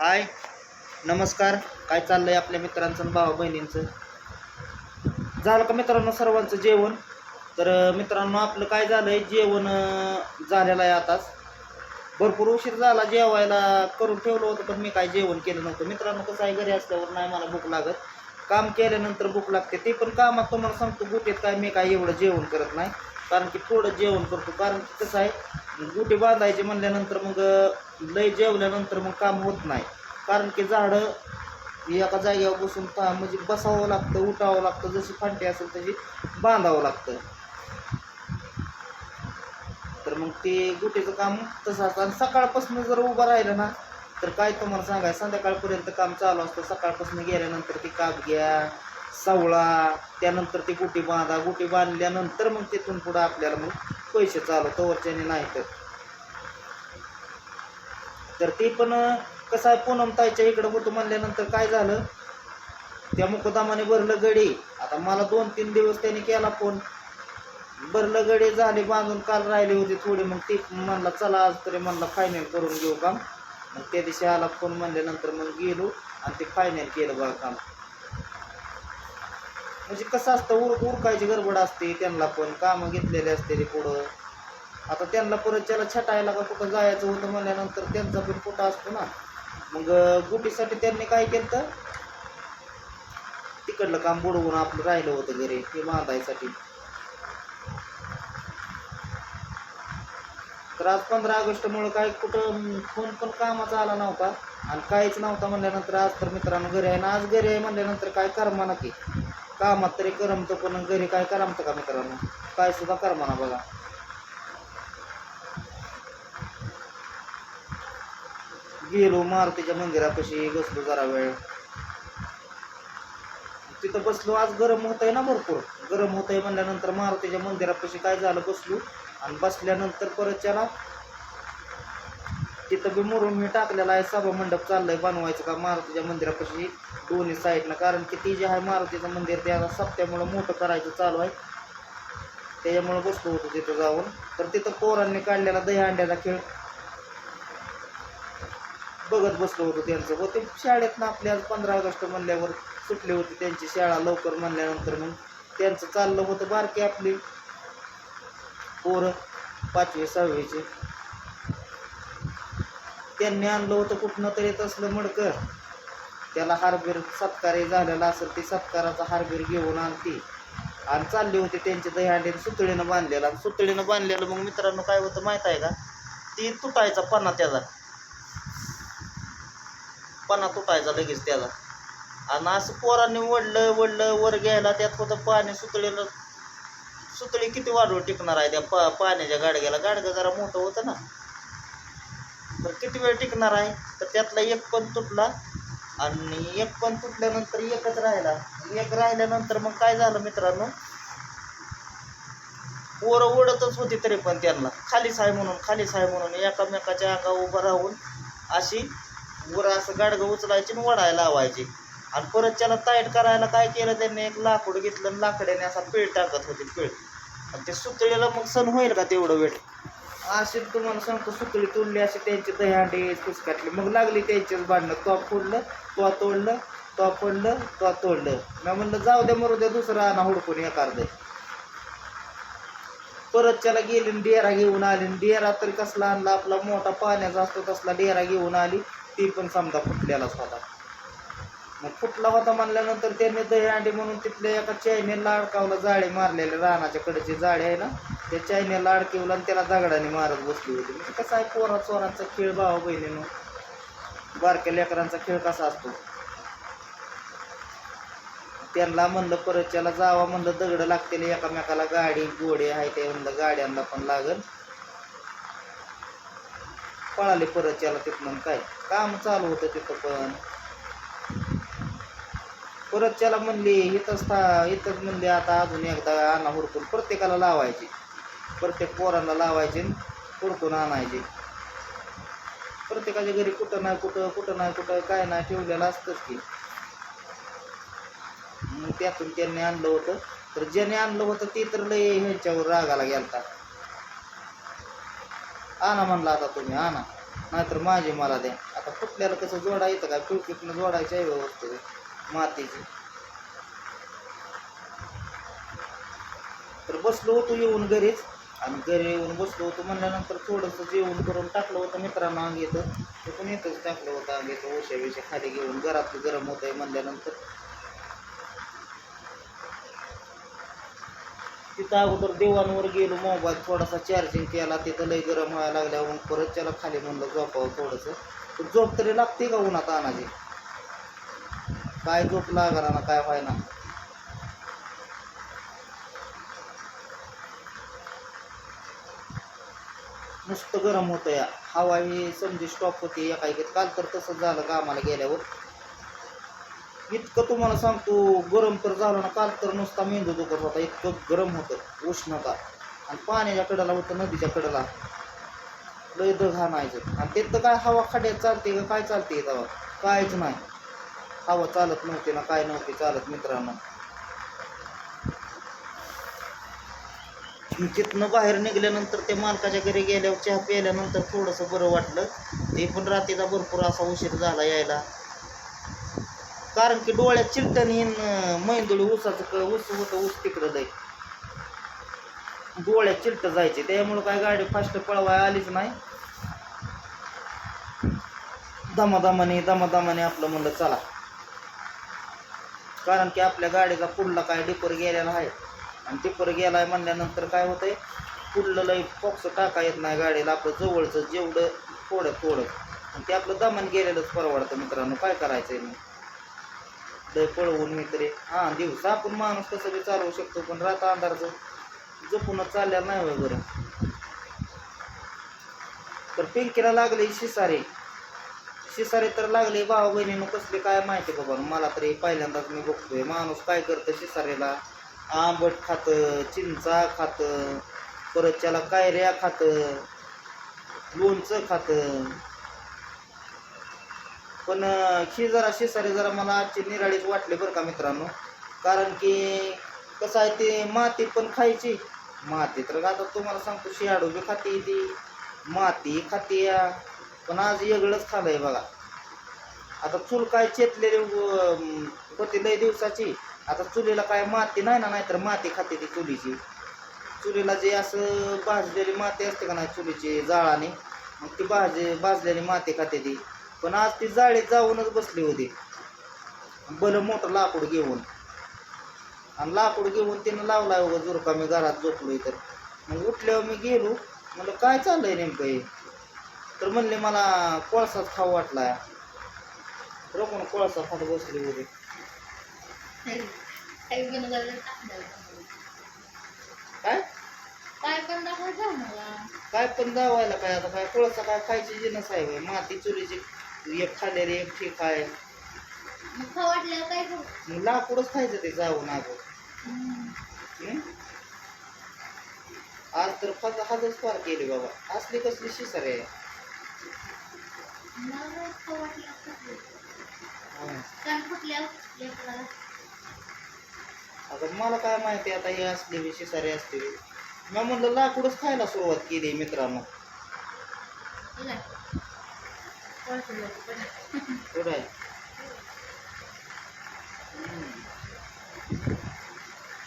हाय. नमस्कार. काय चाललं आहे आपल्या मित्रांचं आणि भावा बहिणींचं? झालं का मित्रांनो सर्वांचं जेवण? तर मित्रांनो आपलं काय झालं आहे जेवण झालेलं आहे आताच. भरपूर उशीर झाला जेवायला करून ठेवलं होतं पण मी काय जेवण केलं नव्हतं. मित्रांनो कसं आहे घरी असल्यावर नाही मला भूक लागत. काम केल्यानंतर भूक लागते. ते पण कामात तुम्हाला सांगतो गुटीत काय मी काय एवढं जेवण करत नाही. कारण की थोडं जेवण करतो. कारण की कसं आहे गुटे बांधायचे म्हणल्यानंतर मग लय जेवल्यानंतर मग काम होत नाही. कारण की झाडं एका जागेवर बसून पा म्हणजे बसावं लागतं उठावं लागतं जशी फांटी असेल तशी बांधावं लागतं. तर मग ते गुटेचं काम तसं असतं. आणि सकाळपासून जर उभं राहिलं ना तर काय तुम्हाला सांगायचं संध्याकाळपर्यंत काम चालू असतं. सकाळपासून गेल्यानंतर ती काप घ्या सावळा त्यानंतर ती गुटी बांधा. गुटी बांधल्यानंतर मग तिथून पुढं आपल्याला मग पैसे चालू तोवरच्याने नाही तर. तर ते पण कसं आहे पूनम ताईच्या इकडं होतं म्हणल्यानंतर काय झालं? त्या मुकदामाने भरलं गडी. आता मला दोन तीन दिवस त्याने केला फोन. भरलं गडी झाले बांधून काल राहिली होती थोडी. मग ती म्हणला चला आज तरी म्हणला फायनल करून घेऊ काम. मग त्या दिवशी आला फोन म्हणल्यानंतर मग गेलो आणि ते फायनल केलं बघा काम. म्हणजे कसं असतं उर उरकायची गडबड असते त्यांना पण कामं घेतलेले असते ते पुढं. आता त्यांना परत त्याला छटायला का कुठं जायचं होतं म्हणल्यानंतर त्यांचा पण कुठं असतो ना. मग गुटीसाठी त्यांनी काय केलं? तर तिकडलं काम बुडवून आपलं राहिलं होतं घरी ते बांधायसाठी. तर आज पंधरा ऑगस्टमुळं काय कुठं फोन पण कामाचा आला नव्हता. आणि काहीच नव्हता म्हणल्यानंतर आज तर मित्रांनो घरी आहे ना आज घरी आहे म्हणल्यानंतर काय करमाना की. कामात तरी करमतं पण घरी काय करमतं का मित्रांनो काय सुद्धा करमाना बघा. गेलो मारुतीच्या मंदिरापाशी बसलो जरा वेळ. तिथं बसलो आज गरम होत आहे ना भरपूर. गरम होत आहे म्हणल्यानंतर मारुतीच्या मंदिरापाशी काय झालं बसलो. आणि बसल्यानंतर परत त्याला तिथं बी मुरुम मी टाकलेला आहे. सभा मंडप चाललंय बनवायचं का? मारुतीच्या मंदिरापाशी दोन्ही साईडनं कारण की ती जे आहे मारुतीचं मंदिर ते आता सप्त्यामुळं मोठं करायचं चालू आहे. त्याच्यामुळं बसलो होतो तिथं जाऊन. तर तिथं पोरांनी काढलेला दहीहंड्याचा खेळ. बघत बसलो होतो त्यांचं. व ते शाळेत ना आपल्या पंधरा ऑगस्ट म्हणल्यावर सुटली होती त्यांची शाळा लवकर म्हणल्यानंतर मग त्यांचं चाललं होतं बारकी आपली. पोरं पाचवी सहावीचे. त्यांनी आणलं होतं कुठनं तरी तसलं मडकर त्याला हारबीर सत्कार झालेला असेल ती सत्काराचा हारबीर घेऊन आणती. आणि चालली होती त्यांची दहीहंडीने सुतळीनं बांधलेलं. आणि सुतळीनं बांधलेलं मग मित्रांनो काय होतं माहीत आहे का? ती तुटायचा पन्ना त्याचा. पन्ना तुटायचा लगेच त्याचा. आणि असं पोरांनी वडलं वडलं वर घ्यायला त्यात होतं पाणी सुतळीला सुतळी किती वाढवून टिकणार आहे त्या पा पाण्याच्या गाडग्याला. गाडगं जरा मोठं होतं ना. तर किती वेळ टिकणार आहे? तर त्यातला एक पण तुटला आणि एक पण तुटल्यानंतर एकच राहिला. एक राहिल्यानंतर मग काय झालं मित्रांनो? पोरं ओढतच होती तरी पण त्यांना. खालीच आहे म्हणून खालीच आहे म्हणून एकामेकाच्या अंगा उभं राहून अशी वर असं गाडगं उचलायची आणि वडायला लावायची. आणि परत त्याला टाईट करायला काय केलं त्यांनी? एक लाकूड घेतलं आणि लाकड्याने असा पीळ टाकत होती पीळ. आणि ते सुतळीला मग सण होईल का तेवढं वेळ? असे तुम्हाला सांगतो सुतळी तोडली असे त्यांचे दह्यांडी कुसकाटले मग लागली त्यांचेच भांडणं. तो फोडलं तो तोडलं तो फोडलं तो तोडलं. मी म्हणलं जाऊ द्या मरू द्या दुसरा आणा हुडकून एखादं परत त्याला गेली आणि डेरा घेऊन आली. डेरा तरी कसला आणला आपला मोठा पाण्याचा असतो तसला डेरा घेऊन आली. ती पण समजा फुटलेलाच होता मग फुटला होता म्हणल्यानंतर त्यांनी दही अंडी म्हणून तिथल्या एका चायनेला अडकावला जाळे मारलेले रानाच्या कडेची जाळे आहे ना त्या चायनेला अडकवलं आणि त्याला दगडाने मारत बसली होती. म्हणजे कसं आहे पोरा चोरांचा खेळ भावा बहिणीनं. बारक्या लेकरांचा खेळ कसा असतो? त्यांना म्हणलं परत त्याला जावा म्हणलं दगड लागतील एकामेकाला गाडी गोडे आहे ते म्हणलं गाड्यांना पण लागल. पळाले परत त्याला तिथनं काय? काम चालू होतं तिथं पण. परत त्याला म्हणली इथंच था इथंच म्हणले आता अजून एकदा आणा हुडकून प्रत्येकाला लावायचे. प्रत्येक पोरांना लावायचे आणि हुडकून आणायचे. प्रत्येकाच्या घरी कुठं नाही कुठं कुठं नाही कुठं काय नाही ठेवलेलं असतंच की. मग त्यातून त्यांनी आणलं होतं. तर ज्याने आणलं होतं ते तर लय ह्यांच्यावर रागाला गेलता. आणा म्हणला आता तुम्ही आणा. नाहीतर माझी मला द्या. आता फुटल्याला कसं जोडा येतं काय पिळपिटनं जोडायचं आहे व्यवस्थित. मातीची. तर बसलो होतो येऊन घरीच. आणि घरी येऊन बसलो होतो म्हणल्यानंतर थोडंसं जेवण करून टाकलं होतं मित्रांना अंग येतं ते पण येतच टाकलं होतं अंग येतं ओशा बिशा खाली घेऊन घरात गरम होत आहे म्हणल्यानंतर. तिथं अगोदर देवांवर गेलो मोबाईल थोडासा चार्जिंग केला तिथं लय गरम व्हायला लागल्यावर परत त्याला खाली म्हणलं झोपावं थोडंसं. झोप तरी लागते का उन्हात आणाची काय झोप लागणार ना काय व्हायना. नुसतं गरम होतं या. हवा ही समजी स्टॉप होती एका एकेत काल तर तसंच झालं कामाला गेल्यावर. इतकं तुम्हाला सांगतो गरम तर झालं ना काल तर नुसता मेंदू दुखत होता इतकं गरम होतं उष्णता. आणि पाण्याच्या कडेला होतं नदीच्या कडेला. लय दग हाणायचं आणि तिथं काय हवा खड्यात चालते का काय चालते तेव्हा? कायच नाही. हवा चालत नव्हती ना काय नव्हती चालत मित्रांनो. तिथनं बाहेर निघाल्यानंतर ते मालकाच्या घरी गेल्यावर चहा प्यायल्यानंतर थोडंसं बरं वाटलं. ते पण रात्रीचा भरपूर असा उशीर झाला यायला. कारण की डोळ्यात चिलटणी मैंदुळी ऊसाचं क- ऊस होतं ऊस तिकडं जाईल डोळ्यात चिलट जायचे. त्यामुळं काय गाडी फास्ट पळवाय आलीच नाही. दमादमाने दमादमाने आपलं म्हणलं चला. कारण की आपल्या गाडीचा पुढला काय डिपर गेलेला आहे. आणि डिफर गेला आहे म्हणल्यानंतर काय होतंय? पुढलं लई पॉक्स टाका येत नाही गाडीला आपलं जवळचं जेवढं थोडं थोडं. आणि ते आपलं दमन गेलेलंच परवडतं मित्रांनो काय करायचंय मग? लय पळवून मी तरी. हां दिवसा आपण माणूस कसं बी चालवू शकतो पण रात अंधारचं जपूनच चाललेलं नाही होय बरं. तर पिंकीला लागले शिसारे. शिसारे तर लागले भाऊ बहिणीनं कसले काय माहिती बाबा. मला तरी पहिल्यांदाच मी बघतोय. माणूस काय करतं शिसारेला? आंबट खातं चिंचा खातं परत त्याला कायऱ्या खातं लोणचं खातं. पण ही जरा शिसारे जरा मला आजची निराळीच वाटले बरं का मित्रांनो. कारण की कसं आहे ते माती पण खायची. माती तर आता तुम्हाला सांगतो शिहाडू बी खाती ती. माती खाते या. पण आज वेगळंच खालंय बघा. आता चूल काय चेतलेली होती लय दिवसाची. आता चुलीला काय माती नाही ना नाहीतर माती खाते ती चुलीची. चुलीला जे असं भाजलेली माती असते का नाही चुलीची जाळाने मग ती भाज भाजलेली माती खाते ती. पण आज ती जाळी जाऊनच बसली होती. बलं मोठं लाकूड घेऊन. आणि लाकूड घेऊन तिनं लावलाय बघा जुरका मी घरात झोपलो तर. मग उठल्यावर मी गेलो. म्हणलं काय चाललंय नेमकं हे? तर म्हणले मला कोळसाच खाऊ वाटलाय रकून कोळसा खात बसली होती. काय? काय पण दाखवायचं मला. काय पण दावायला काय आता? काय कोळसा काय खायची जिनस आहे होय. माती चुलीची एक खाल्लेली एक ठीक आहे. मग खाऊ वाटल्यावर काय करू मग लाकूडच खायचं ते जाऊन अगं? आज तर फक्त हातच पार केली बाबा. असली कसली शिसर. आहे मला नाही खाऊ वाटल्यावर खाऊ. हं. कान फुटल्यावर लेकराला. आता मला काय माहिती आता हे असली बी शिसारी असते मी म्हणलं लाकूडच खायला सुरुवात केली मित्रांनो. आहे.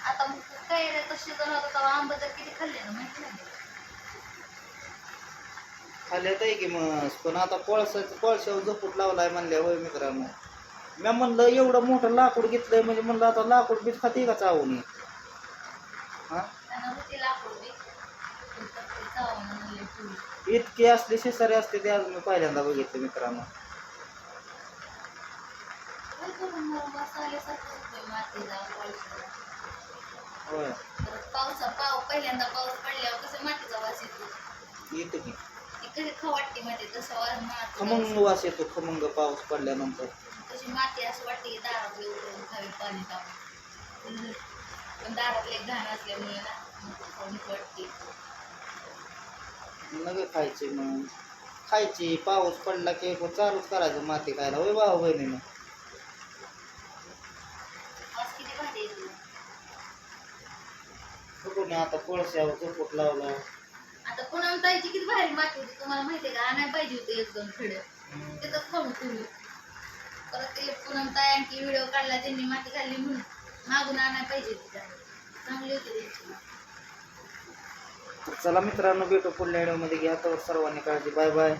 आता मग काय रे? तशी जण होता तेव्हा आंबा जर किती खाल्ले ना माहिती नाही. खाल्ल्यात आहे की मग पण आता कोळसाचं कोळशावर झोपूट लावलाय म्हणल्या होय मित्रांनो. मी म्हणलं एवढं मोठं लाकूड घेतलंय म्हणजे म्हणलं आता लाकूड बीत खाते का चावून? हा. इतकी असली शिसारी असते ते आज मी पहिल्यांदा बघितलं मित्रांनो. होय. पावसा पाव पहिल्यांदा पाऊस पडल्यावर कसं मातीचा वास येतो? येतो की. खाऊ वाटते माती तसं खमंग वास येतो खमंग पाऊस पडल्यानंतर. तशी माती असं वाटते की दारात उडून खावी पाणी टाकून पण दारातले घाण असल्यामुळे ना मग वाटते. नगे खायचे मग. खायची पाऊस पडला की चालूच करायचं माती खायला. होय भाऊ बहिणीनं? वास किती भारी आता कोळशावर झोपूट लावला. ताईची किती भारी माती होती तुम्हाला माहितीये का? आणायला पाहिजे होते एक दोन खड. तिथंच खाऊ तुम्ही परत ते पुन्हा ताई आणखी व्हिडिओ काढला त्यांनी माती खाल्ली म्हणून. मागून आणायला पाहिजे होती त्याला. चांगली होती त्यांची माती. चला मित्रांनो भेटू पुढल्या व्हिडिओमध्ये घ्या तर सर्वांनी काळजी. Bye bye.